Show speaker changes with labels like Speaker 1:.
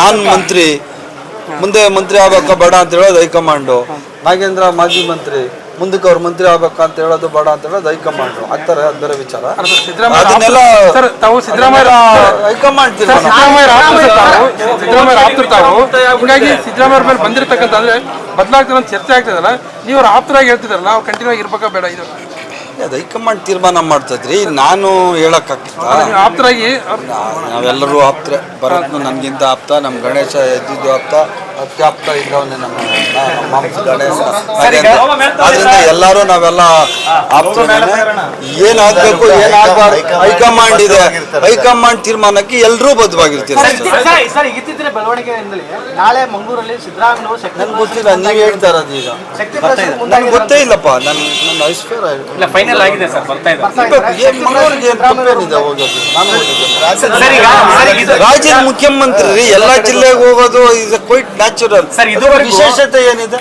Speaker 1: ನಾನು ಮಂತ್ರಿ ಮುಂದೆ ಮಂತ್ರಿ ಆಗ್ಬೇಕ ಬೇಡ ಅಂತ ಹೇಳೋದು ಹೈಕಮಾಂಡು. ನಾಗೇಂದ್ರ ಮಾಜಿ ಮಂತ್ರಿ ಮುಂದಕ್ಕೆ ಅವ್ರ ಮಂತ್ರಿ ಆಗ್ಬೇಕಾ ಅಂತ ಹೇಳೋದು ಬೇಡ ಅಂತ ಹೇಳೋದು ಹೈಕಮಾಂಡ್. ಆಗ್ತಾರೆ ಅದು ಬೇರೆ ವಿಚಾರ.
Speaker 2: ಸಿದ್ದರಾಮಯ್ಯ
Speaker 1: ಅದನ್ನೆಲ್ಲ
Speaker 2: ಸರ್ ತಾವು ಸಿದ್ದರಾಮಯ್ಯ
Speaker 1: ಹೈಕಮಾಂಡ್
Speaker 2: ಸಿದ್ದರಾಮಯ್ಯ ಆಪ್ತರು ತಾವು. ಆಪ್ತರು ಸಿದ್ದರಾಮಯ್ಯ ಮೇಲೆ ಬಂದಿರತಕ್ಕಂತ ಅಂದ್ರೆ ಬದಲಾಗ್ತದೆ ಅಂತ ಚರ್ಚೆ ಆಗ್ತದಲ್ಲ? ನೀವು ಅವ್ರ ಆಪ್ತರಾಗಿ ಹೇಳ್ತಿದಾರಲ್ಲ ಅವ್ರು ಕಂಟಿನ್ಯೂ ಆಗಿ ಇರ್ಬೇಕಾ ಬೇಡ ಇದು?
Speaker 1: ಅದು ಹೈಕಮಾಂಡ್ ತೀರ್ಮಾನ ಮಾಡ್ತದ್ರಿ ನಾನು ಹೇಳಕ್ಕಾಗ್ತದ
Speaker 2: ನೀವು ಆಪ್ತರಾಗಿ
Speaker 1: ನಾವೆಲ್ಲರೂ ಆಪ್ತರೆ ಭರತ್ನು ನನಗಿಂತ ಆಪ್ತ ನಮ್ಮ ಗಣೇಶ ಇದ್ದಿದ್ದು ಆಪ್ತ. ಅತ್ಯಾಪ್ತ ಇದ್ದವನೇ ನಮ್ಮ ಮಾಂಸ ಗಣೇಶ. ಆದ್ರಿಂದ ಎಲ್ಲರೂ ನಾವೆಲ್ಲ ಏನಾಗಬೇಕು ಏನಾಗಬಾರ್ದು ಹೈಕಮಾಂಡ್ ಇದೆ. ಹೈಕಮಾಂಡ್ ತೀರ್ಮಾನಕ್ಕೆ ಎಲ್ಲರೂ
Speaker 3: ಬೆಳವಣಿಗೆಯಿಂದಲೇ ನಾಳೆ ಮಂಗಳೂರಲ್ಲಿ ಸಿದ್ದರಾಮಯ್ಯ
Speaker 1: ಗೊತ್ತಿಲ್ಲ ನೀವು ಹೇಳ್ತಾ ಇರೋದು ಈಗ. ನನ್ಗೆ ಗೊತ್ತೇ ಇಲ್ಲಪ್ಪ ನನ್ನ ನನ್ನ ಐಸ್ಫೇರ್
Speaker 4: ಇಲ್ಲ ಫೈನಲ್ ಆಗಿದೆ ಸರ್ ಬರ್ತಾ ಇದೆ.
Speaker 1: ಏನ್ ಮಂಗಳೂರಿಗೆ ಏನು ತಪ್ಪೇನಿದೆ ಹೋಗೋದು ನಾನು
Speaker 4: ಸರ್ ಈಗ ಸರ್ ಈಗ
Speaker 1: ರಾಜ್ಯದ ಮುಖ್ಯಮಂತ್ರಿ ಎಲ್ಲ ಎಲ್ಲಾ ಜಿಲ್ಲೆಗೆ ಹೋಗೋದು ಇಸ್ ಕ್ವೈಟ್ ನ್ಯಾಚುರಲ್
Speaker 4: ಸರ್, ಇದು
Speaker 1: ವಿಶೇಷತೆ ಏನಿದೆ?